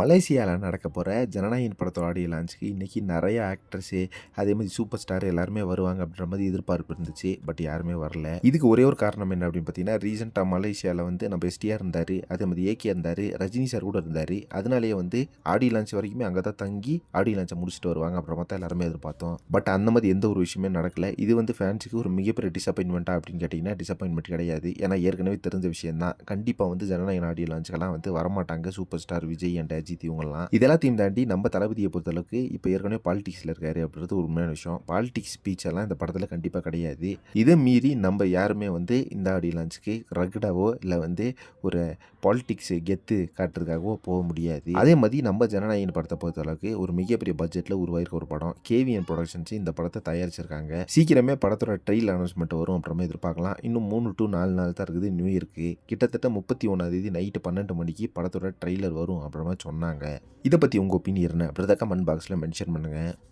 மலேசியாவில் நடக்க போகிற ஜனநாயகன் படத்தோட ஆடியோ லான்ச்சுக்கு இன்றைக்கி நிறைய ஆக்ட்ரஸு அதே மாதிரி சூப்பர் ஸ்டார் எல்லாருமே வருவாங்க அப்படின்ற மாதிரி எதிர்பார்ப்பு இருந்துச்சு. பட் யாருமே வரல. இதுக்கு ஒரே ஒரு காரணம் என்ன அப்படின்னு பார்த்தீங்கன்னா ரீசெண்டாக மலேசியாவில் வந்து நம்ம எஸ்டிஆர் இருந்தார் அதே மாதிரி ஏகே இருந்தார் ரஜினி சார் கூட இருந்தார். அதனாலேயே வந்து ஆடியோ லான்ச் வரைக்குமே அங்கே தான் தங்கி ஆடியோ லான்ச்சை முடிச்சுட்டு வருவாங்க அப்புறமா தான் எல்லாருமே எதிர்பார்த்தோம். பட் அந்த மாதிரி எந்த ஒரு விஷயமே நடக்கலை. இது வந்து ஃபேன்ஸுக்கு ஒரு மிகப்பெரிய டிசப்பாயின்மெண்ட்டாக அப்படின்னு கேட்டிங்கன்னா டிசப்பாயின்மெண்ட் கிடையாது. ஏன்னா ஏற்கனவே தெரிஞ்ச விஷயம் தான் கண்டிப்பாக வந்து ஜனநாயகன் ஆடியோ லான்ச்சுக்கெல்லாம் வந்து வரமாட்டாங்க. Super star Vijay and Ajith இவங்கெல்லாம். இதெல்லாத்தையும் தாண்டி நம்ம தளபதியை பொறுத்தளவுக்கு இப்போ ஏற்கனவே பாலிடிக்ஸில் இருக்காரு அப்படின்றது ஒரு உண்மையான விஷயம். பாலிடிக்ஸ் ஸ்பீச் எல்லாம் இந்த படத்தில் கண்டிப்பாக கிடையாது. இதை மீறி நம்ம யாருமே வந்து இந்த ஆடியோ லான்ச்சுக்கு ரகுடாவோ இல்லை வந்து ஒரு பாலிடிக்ஸ் கெத்து காட்டுறதுக்காகவோ போக முடியாது. அதே மாதிரி நம்ம ஜனநாயகன் படத்தை பொறுத்தளவுக்கு ஒரு மிகப்பெரிய பட்ஜெட்டில் உருவாயிருக்க ஒரு படம். கேவிஎன் ப்ரொடக்ஷன்ஸ் இந்த படத்தை தயாரிச்சிருக்காங்க. சீக்கிரமே படத்தோட ட்ரெயில் அனௌன்ஸ்மெண்ட் வரும் அப்புறமா எதிர்பார்க்கலாம். இன்னும் மூணு டு நாலு நாள் தான் இருக்குது. நியூ இயர்க்கு கிட்டத்தட்ட முப்பத்தி ஒன்றாந்தேதி நைட்டு பன்னெண்டு மணிக்கு படத்தோட ட்ரெய்லர் வரும் அப்புறமா சொன்னாங்க. இதை பற்றி உங்கள் ஒப்பீனியன் என்ன? அப்படின்றத கமெண்ட் பாக்ஸில் மென்ஷன் பண்ணுங்கள்